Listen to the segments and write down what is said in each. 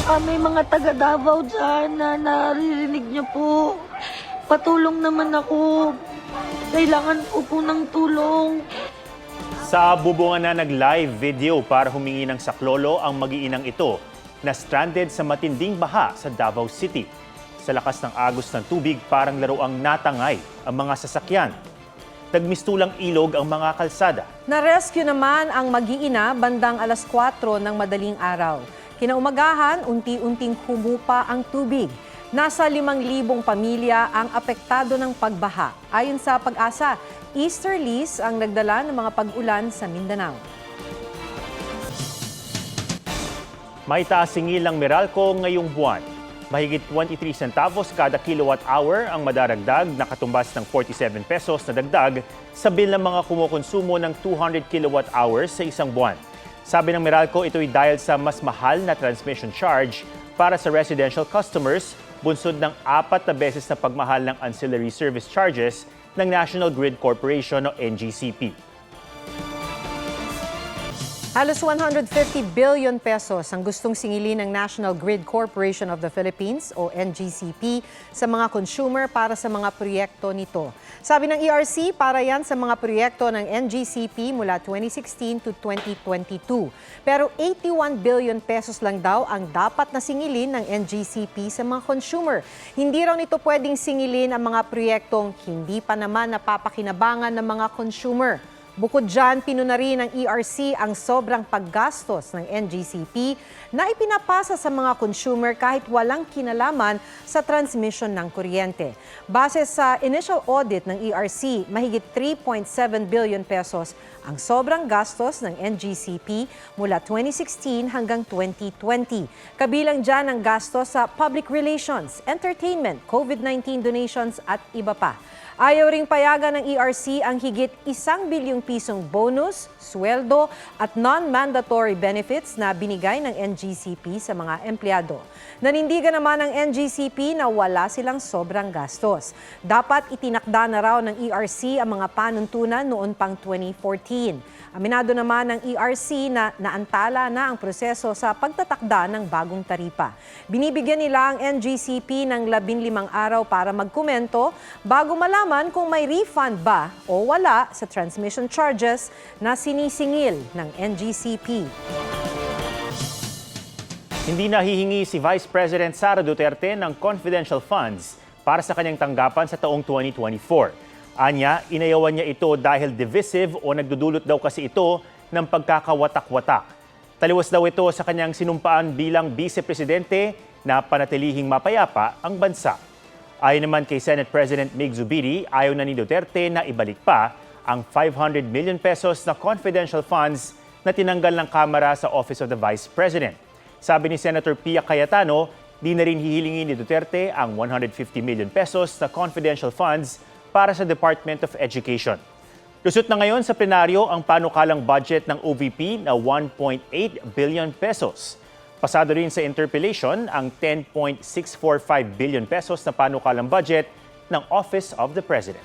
Baka may mga taga Davao dyan na naririnig niyo po. Patulong naman ako. Kailangan po po ng tulong. Sa bubungan na nag-live video para humingi ng saklolo ang magiinang ito na stranded sa matinding baha sa Davao City. Sa lakas ng agos ng tubig, parang laruang natangay ang mga sasakyan. Nagmistulang ilog ang mga kalsada. Na-rescue naman ang mag-iina bandang alas 4 ng madaling araw. Kinaumagahan, unti-unting humupa ang tubig. Nasa 5,000 pamilya ang apektado ng pagbaha. Ayon sa pag-asa, easterlies ang nagdala ng mga pag-ulan sa Mindanao. May taas singil ng Meralco ngayong buwan. Mahigit 23 centavos kada kilowatt hour ang madaragdag na katumbas ng 47 pesos na dagdag sa bill ng mga kumukonsumo ng 200 kilowatt hours sa isang buwan. Sabi ng Meralco, ito'y dahil sa mas mahal na transmission charge para sa residential customers, bunsod ng apat na beses na pagmahal ng ancillary service charges ng National Grid Corporation o NGCP. Halos 150 billion pesos ang gustong singilin ng National Grid Corporation of the Philippines o NGCP sa mga consumer para sa mga proyekto nito. Sabi ng ERC, para yan sa mga proyekto ng NGCP mula 2016 to 2022. Pero 81 billion pesos lang daw ang dapat na singilin ng NGCP sa mga consumer. Hindi raw nito pwedeng singilin ang mga proyektong hindi pa naman napapakinabangan ng mga consumer. Bukod dyan, pinuna rin ng ERC ang sobrang paggastos ng NGCP na ipinapasa sa mga consumer kahit walang kinalaman sa transmission ng kuryente. Base sa initial audit ng ERC, mahigit 3.7 billion pesos ang sobrang gastos ng NGCP mula 2016 hanggang 2020. Kabilang dyan ang gastos sa public relations, entertainment, COVID-19 donations at iba pa. Ayaw ring payagan ng ERC ang higit isang bilyong pisong bonus, sweldo at non-mandatory benefits na binigay ng NGCP sa mga empleyado. Nanindigan naman ng NGCP na wala silang sobrang gastos. Dapat itinakda na raw ng ERC ang mga panuntunan noon pang 2014. Aminado naman ng ERC na naantala na ang proseso sa pagtatakda ng bagong taripa. Binibigyan nila ang NGCP ng 15 araw para magkomento bago malaman kung may refund ba o wala sa transmission charges na sinisingil ng NGCP. Hindi nahihingi si Vice President Sara Duterte ng confidential funds para sa kanyang tanggapan sa taong 2024. Anya, inayawan niya ito dahil divisive o nagdudulot daw kasi ito ng pagkakawatak-watak. Taliwas daw ito sa kanyang sinumpaan bilang vice-presidente na panatilihing mapayapa ang bansa. Ayon naman kay Senate President Mig Zubiri, ayaw na ni Duterte na ibalik pa ang 500 million pesos na confidential funds na tinanggal ng Kamara sa Office of the Vice President. Sabi ni Senator Pia Cayetano, di na rin hihilingin ni Duterte ang 150 million pesos na confidential funds para sa Department of Education. Lusot na ngayon sa plenaryo ang panukalang budget ng OVP na 1.8 billion pesos. Pasado rin sa interpellation ang 10.645 billion pesos na panukalang budget ng Office of the President.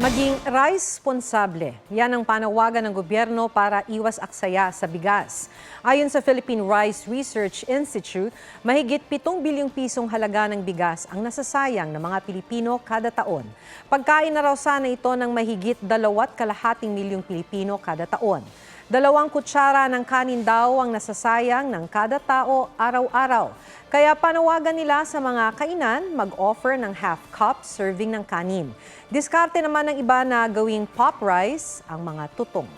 Maging responsable. Yan ang panawagan ng gobyerno para iwas aksaya sa bigas. Ayon sa Philippine Rice Research Institute, mahigit 7 bilyong pisong halaga ng bigas ang nasasayang ng mga Pilipino kada taon. Pagkain na raw sana ito ng mahigit dalawat kalahating milyong Pilipino kada taon. Dalawang kutsara ng kanin daw ang nasasayang ng kada tao araw-araw. Kaya panawagan nila sa mga kainan mag-offer ng half cup serving ng kanin. Diskarte naman ng iba na gawing pop rice ang mga tutong.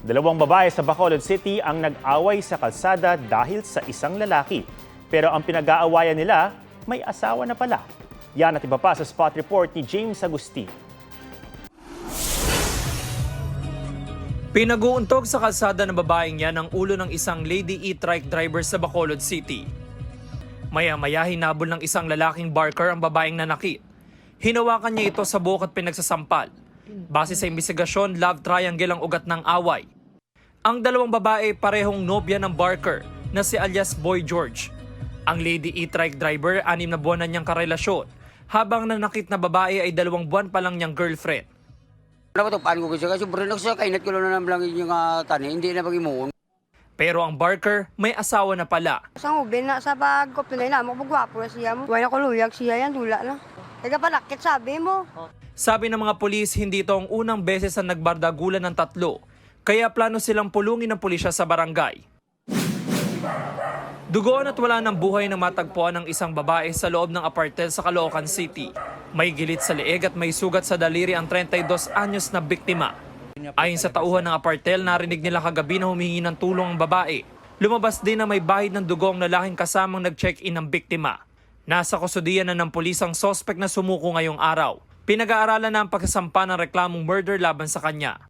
Dalawang babae sa Bacolod City ang nag-away sa kalsada dahil sa isang lalaki. Pero ang pinag-aawayan nila, may asawa na pala. Yan at iba pa sa spot report ni James Agustin. Pinag-uuntog sa kalsada ng babaeng yan ang ulo ng isang lady e-trike driver sa Bacolod City. Maya-maya hinabol ng isang lalaking barker ang babaeng nanakit. Hinawakan niya ito sa buhok at pinagsasampal. Base sa investigasyon, love triangle ang ugat ng away. Ang dalawang babae parehong nobya ng barker na si alias Boy George. Ang lady e-trike driver, anim na buwan na niyang karelasyon, habang nanakit na babae ay dalawang buwan pa lang niyang girlfriend. Napatupaan ko kasi kasi bro sa kainat ko lang na lang yung uh, tani, hindi na pag-imuon. Pero ang barker may asawa na pala. Sa ubin na sa bag ko pinay na mo pagwapo na siya mo. Na ko luyag siya yan dula na. Kaya palakit sabi mo. Sabi ng mga pulis, hindi ito ang unang beses na nagbardagulan ng tatlo. Kaya plano silang pulungin ng pulisya sa barangay. Dugoon at wala ng buhay na matagpuan ng isang babae sa loob ng apartel sa Caloocan City. May gilit sa leeg at may sugat sa daliri ang 32 anyos na biktima. Ayon sa tauhan ng apartel, narinig nila kagabi na humingi ng tulong ang babae. Lumabas din na may bahid ng dugo ang lalaking kasamang nag-check-in ng biktima. Nasa kusudian na ng pulis ang sospek na sumuko ngayong araw. Pinag-aaralan na ang pagkasampa ng reklamong murder laban sa kanya.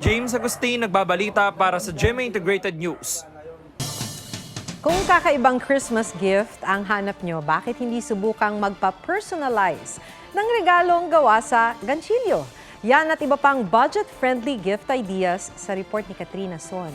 James Agustin nagbabalita para sa GMA Integrated News. Kung kakaibang Christmas gift ang hanap nyo, bakit hindi subukang magpa-personalize ng regalong gawa sa ganchilyo? Yan at iba pang budget-friendly gift ideas sa report ni Katrina Son.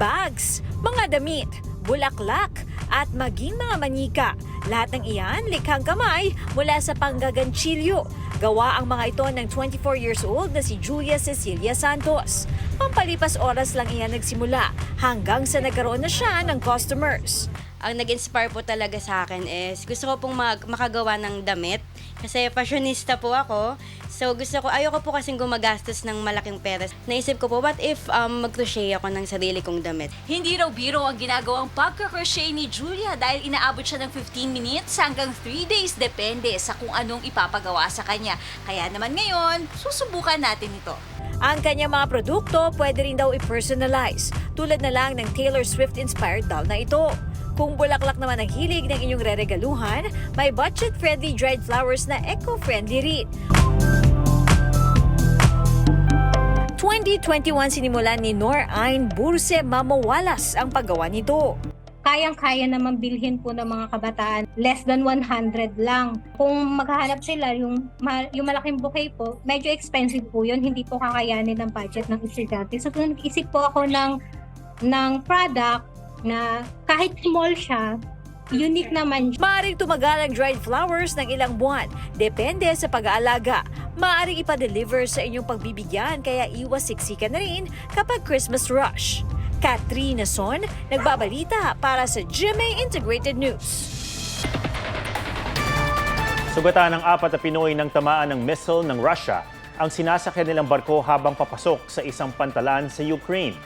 bags, mga damit, bulaklak, at maging mga manika. Lahat ng iyan likhang kamay mula sa panggaganchilyo. Gawa ang mga ito ng 24 years old na si Julia Cecilia Santos. Pampalipas oras lang iyan nagsimula hanggang sa nagkaroon na siya ng customers. ang nag-inspire po talaga sa akin is gusto ko pong mag- makagawa ng damit kasi fashionista po ako. So gusto ko, ayoko po kasing gumagastos ng malaking pera. Naisip ko po, what if um, mag-crochet ako ng sarili kong damit? Hindi raw biro ang ginagawang pagka-crochet ni Julia dahil inaabot siya ng 15 minutes hanggang 3 days depende sa kung anong ipapagawa sa kanya. Kaya naman ngayon, susubukan natin ito. Ang kanyang mga produkto pwede rin daw i-personalize, tulad na lang ng Taylor Swift-inspired doll na ito. Kung bulaklak naman ang hilig ng inyong reregaluhan, may budget-friendly dried flowers na eco-friendly rin. 2021 sinimulan ni Nor Ain Burse Mamawalas ang paggawa nito. kayang-kaya naman bilhin po ng mga kabataan. Less than 100 lang. Kung maghahanap sila, yung, yung malaking bouquet po, medyo expensive po yun. Hindi po kakayanin ng budget ng estudyante. So, nag-isip po ako ng, ng product na kahit small siya, unique naman. Maaring tumagal ang dried flowers ng ilang buwan. Depende sa pag-aalaga. Maaring ipa-deliver sa inyong pagbibigyan kaya iwas siksikan na rin kapag Christmas rush. Katrina Son, nagbabalita para sa GMA Integrated News. Sugatan ng apat na Pinoy ng tamaan ng missile ng Russia ang sinasakyan nilang barko habang papasok sa isang pantalan sa Ukraine.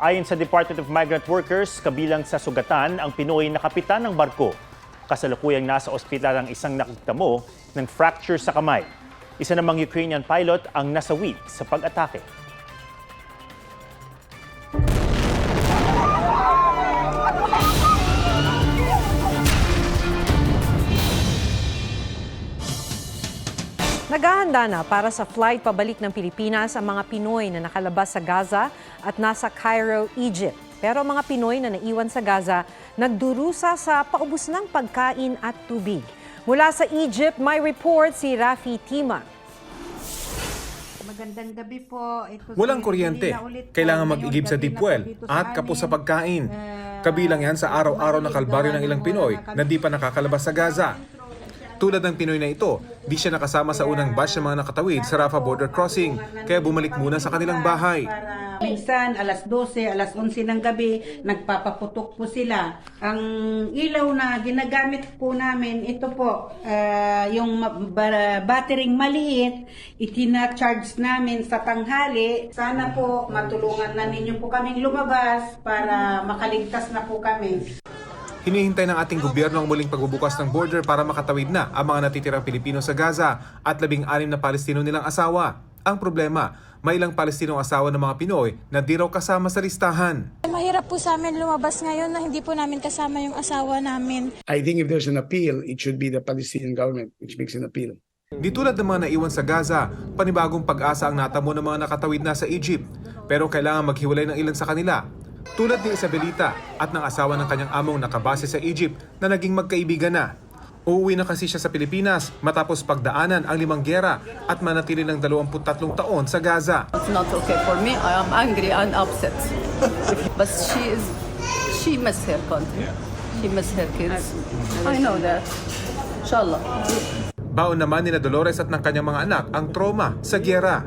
Ayon sa Department of Migrant Workers, kabilang sa sugatan ang Pinoy na kapitan ng barko. Kasalukuyang nasa ospital ang isang nakitamo ng fracture sa kamay. Isa namang Ukrainian pilot ang nasawi sa pag-atake. Naghahanda na para sa flight pabalik ng Pilipinas ang mga Pinoy na nakalabas sa Gaza at nasa Cairo, Egypt. Pero ang mga Pinoy na naiwan sa Gaza nagdurusa sa paubos ng pagkain at tubig. Mula sa Egypt, may report si Rafi Tima. Magandang gabi po. Ito Walang si kuryente, kailangan mag-igib sa deep well at kapos sa pagkain. Eh, Kabilang yan sa araw-araw na kalbaryo ng ilang Pinoy na di pa nakakalabas sa Gaza. Tulad ng Pinoy na ito, di siya nakasama sa unang batch ng mga nakatawid sa Rafah border crossing, kaya bumalik muna sa kanilang bahay. Minsan, alas 12, alas 11 ng gabi, nagpapaputok po sila. Ang ilaw na ginagamit po namin, ito po, ah, yung battering maliit, itina-charge namin sa tanghali. Sana po matulungan na ninyo po kaming lumabas para makaligtas na po kami. Hinihintay ng ating gobyerno ang muling pagbubukas ng border para makatawid na ang mga natitirang Pilipino sa Gaza at labing-anim na Palestino nilang asawa. Ang problema, may ilang Palestinong asawa ng mga Pinoy na di raw kasama sa listahan. Mahirap po sa amin lumabas ngayon na hindi po namin kasama yung asawa namin. I think if there's an appeal, it should be the Palestinian government which makes an appeal. Di tulad ng mga naiwan sa Gaza, panibagong pag-asa ang natamo ng mga nakatawid na sa Egypt. Pero kailangan maghiwalay ng ilan sa kanila. Tulad ni Isabelita at ng asawa ng kanyang among nakabase sa Egypt na naging magkaibigan na. Uuwi na kasi siya sa Pilipinas matapos pagdaanan ang limang gera at manatili ng 23 taon sa Gaza. It's not okay for me. I am angry and upset. But she is, she miss her country. She miss her kids. I know that. Inshallah. Baon naman ni na Dolores at ng kanyang mga anak ang trauma sa gyera.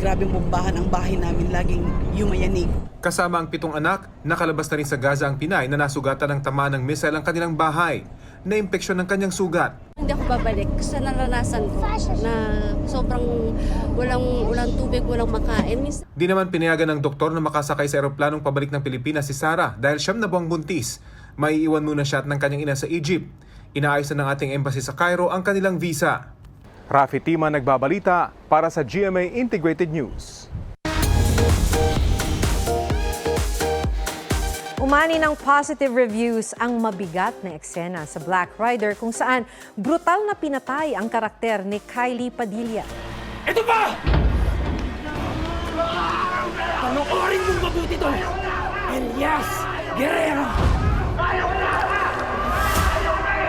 Grabe bombahan ang bahay namin, laging yumayanig. Kasama ang pitong anak, nakalabas na rin sa Gaza ang Pinay na nasugatan ng tama ng missile ang kanilang bahay. Na-impeksyon ng kanyang sugat. Hindi ako babalik sa naranasan ko na sobrang walang walang tubig, walang makain. Di naman pinayagan ng doktor na makasakay sa eroplanong pabalik ng Pilipinas si Sarah dahil siyam na buwang buntis. Maiiwan muna siya at ng kanyang ina sa Egypt. Inaayos na ng ating embassy sa Cairo ang kanilang visa. Rafi Tima nagbabalita para sa GMA Integrated News. Umani ng positive reviews ang mabigat na eksena sa Black Rider kung saan brutal na pinatay ang karakter ni Kylie Padilla. Ito pa! Panoorin mong mabuti to! Elias Guerrero!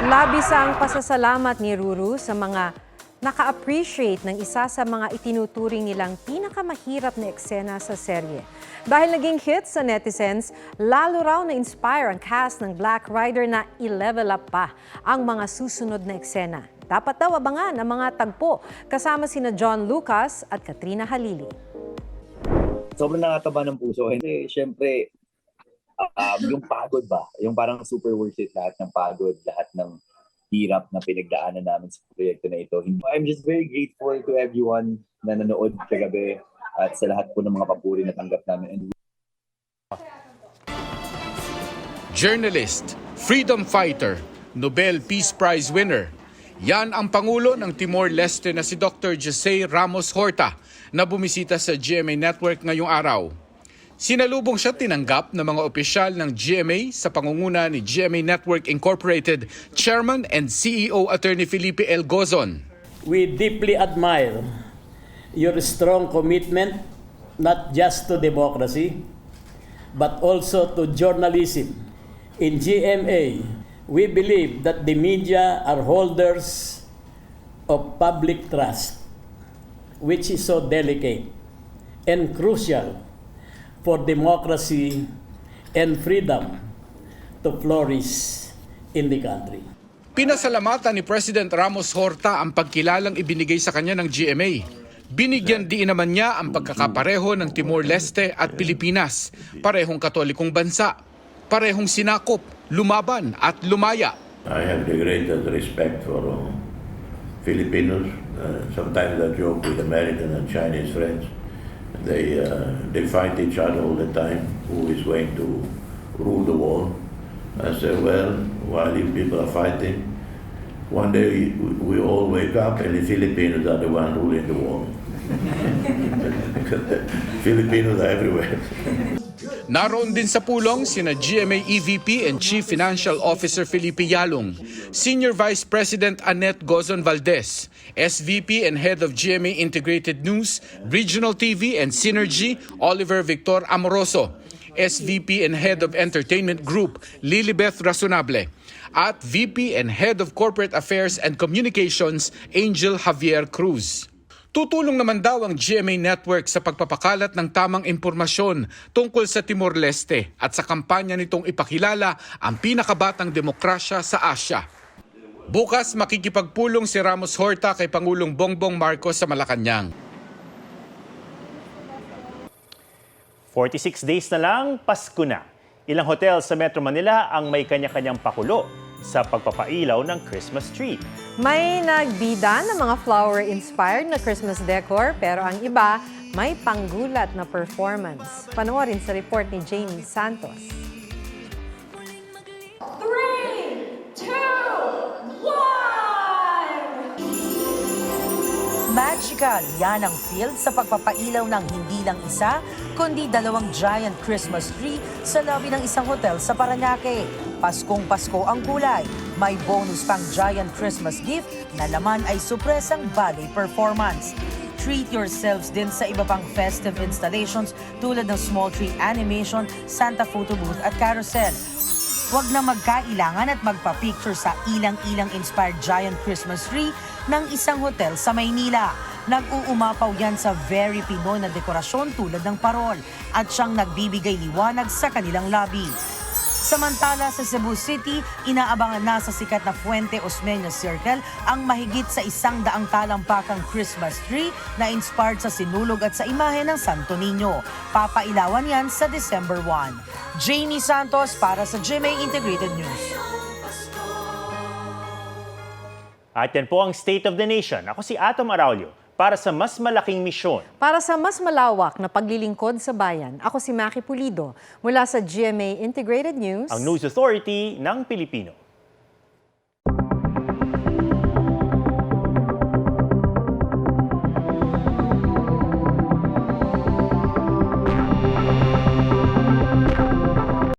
Labis ang pasasalamat ni Ruru sa mga naka-appreciate ng isa sa mga itinuturing nilang pinakamahirap na eksena sa serye. Dahil naging hit sa netizens, lalo raw na-inspire ang cast ng Black Rider na i-level up pa ang mga susunod na eksena. Dapat daw abangan ang mga tagpo kasama sina John Lucas at Katrina Halili. sobrang nakataba ng puso. Hindi, syempre, um, yung pagod ba? Yung parang super worth it lahat ng pagod, lahat ng hirap na pinagdaanan namin sa proyekto na ito. I'm just very grateful to everyone na nanood kagabi at sa lahat po ng mga papuri na tanggap namin. Journalist, freedom fighter, Nobel Peace Prize winner. Yan ang Pangulo ng Timor-Leste na si Dr. Jose Ramos Horta na bumisita sa GMA Network ngayong araw. Sinalubong siya tinanggap ng mga opisyal ng GMA sa pangunguna ni GMA Network Incorporated Chairman and CEO Attorney Felipe L. Gozon. We deeply admire your strong commitment not just to democracy but also to journalism. In GMA, we believe that the media are holders of public trust, which is so delicate and crucial for democracy and freedom to flourish in the country. Pinasalamatan ni President Ramos Horta ang pagkilalang ibinigay sa kanya ng GMA. Binigyan din naman niya ang pagkakapareho ng Timor-Leste at Pilipinas, parehong katolikong bansa, parehong sinakop, lumaban at lumaya. I have the greatest respect for uh, Filipinos. Uh, sometimes I joke with American and Chinese friends. They uh, they fight each other all the time. Who is going to rule the world? I say, well, while you people are fighting, one day we, we all wake up and the Filipinos are the one ruling the world. Filipinos are everywhere. Naroon din sa pulong sina GMA EVP and Chief Financial Officer Felipe Yalong, Senior Vice President Annette Gozon Valdez, SVP and Head of GMA Integrated News, Regional TV and Synergy, Oliver Victor Amoroso, SVP and Head of Entertainment Group, Lilibeth Rasunable, at VP and Head of Corporate Affairs and Communications, Angel Javier Cruz. Tutulong naman daw ang GMA Network sa pagpapakalat ng tamang impormasyon tungkol sa Timor-Leste at sa kampanya nitong ipakilala ang pinakabatang demokrasya sa Asya. Bukas makikipagpulong si Ramos Horta kay Pangulong Bongbong Marcos sa Malacanang. 46 days na lang, Pasko na. Ilang hotel sa Metro Manila ang may kanya-kanyang pakulo sa pagpapailaw ng Christmas tree. May nagbida ng mga flower-inspired na Christmas decor pero ang iba may panggulat na performance. Panoorin sa report ni Jamie Santos. Magical yan ang field sa pagpapailaw ng hindi lang isa, kundi dalawang giant Christmas tree sa lobby ng isang hotel sa Paranaque. Paskong Pasko ang kulay. May bonus pang giant Christmas gift na laman ay supresang ballet performance. Treat yourselves din sa iba pang festive installations tulad ng small tree animation, Santa photo booth at carousel. Huwag na magkailangan at magpa-picture sa ilang-ilang inspired giant Christmas tree ng isang hotel sa Maynila. Nag-uumapaw yan sa very Pinoy na dekorasyon tulad ng parol at siyang nagbibigay liwanag sa kanilang lobby. Samantala sa Cebu City, inaabangan na sa sikat na Fuente Osmeña Circle ang mahigit sa isang daang talampakang Christmas tree na inspired sa sinulog at sa imahe ng Santo Niño. Papailawan yan sa December 1. Jamie Santos para sa GMA Integrated News. At yan po ang State of the Nation. Ako si Atom Araulio para sa mas malaking misyon. Para sa mas malawak na paglilingkod sa bayan, ako si Maki Pulido mula sa GMA Integrated News. Ang News Authority ng Pilipino.